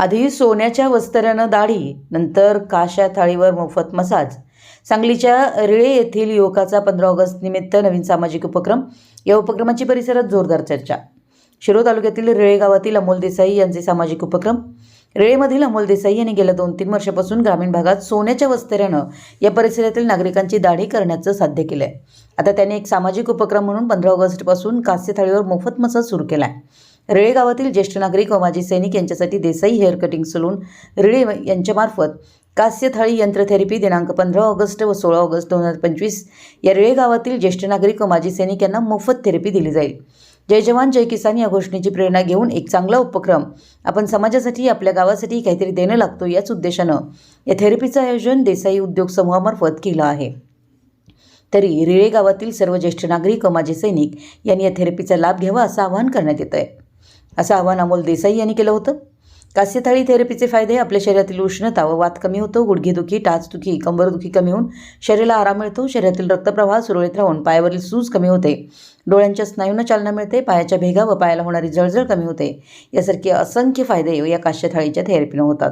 आधी सोन्याच्या वस्त्र्यानं दाढी नंतर काशा थाळीवर मोफत मसाज. सांगलीच्या रिळे येथील युवकाचा पंधरा ऑगस्ट निमित्त नवीन सामाजिक उपक्रम. या उपक्रमाची परिसरात जोरदार चर्चा. शिरो तालुक्यातील रिळे गावातील अमोल देसाई यांचे सामाजिक उपक्रम. रेळेमधील अमोल देसाई यांनी गेल्या दोन तीन वर्षापासून ग्रामीण भागात सोन्याच्या वस्त्र्यानं या परिसरातील नागरिकांची दाढी करण्याचं साध्य केलं आहे आता त्यांनी एक सामाजिक उपक्रम म्हणून पंधरा ऑगस्टपासून कास्य थाळीवर मोफत मसाज सुरू केला आहे रेळेगावातील ज्येष्ठ नागरिक व माजी सैनिक यांच्यासाठी Desai hair cutting salon Rele यांच्यामार्फत कास्य थाळी यंत्र थेरपी दिनांक पंधरा ऑगस्ट व सोळा ऑगस्ट दोन हजार पंचवीस या रेळेगावातील ज्येष्ठ नागरिक व माजी सैनिक यांना मोफत थेरपी दिली जाईल. जय जवान जय किसान या घोषणेची प्रेरणा घेऊन एक चांगला उपक्रम आपण समाजासाठी आपल्या गावासाठी काहीतरी देणं लागतो याच उद्देशानं या थेरपीचं आयोजन देसाई उद्योग समूहामार्फत केलं आहे. तरी रिळे गावातील सर्व ज्येष्ठ नागरिक व माजी सैनिक यांनी या थेरपीचा लाभ घ्यावा असं आवाहन करण्यात येतं आहे असं आवाहन अमोल देसाई यांनी केलं होतं. कास्यथाळी थेरपीचे फायदे आपल्या शरीरातील उष्णता व वात कमी होतो गुडघेदुखी टाचदुखी कंबरदुखी कमी होऊन शरीराला आराम मिळतो शरीरातील रक्तप्रवाह सुरळीत राहून पायावरील सूज कमी होते. डोळ्यांच्या स्नायूंना चालना मिळते पायाच्या भेगा व पायाला होणारी जळजळ कमी होते. यासारखे असंख्य फायदे या काश्यथाळीच्या थेरपीनं होतात.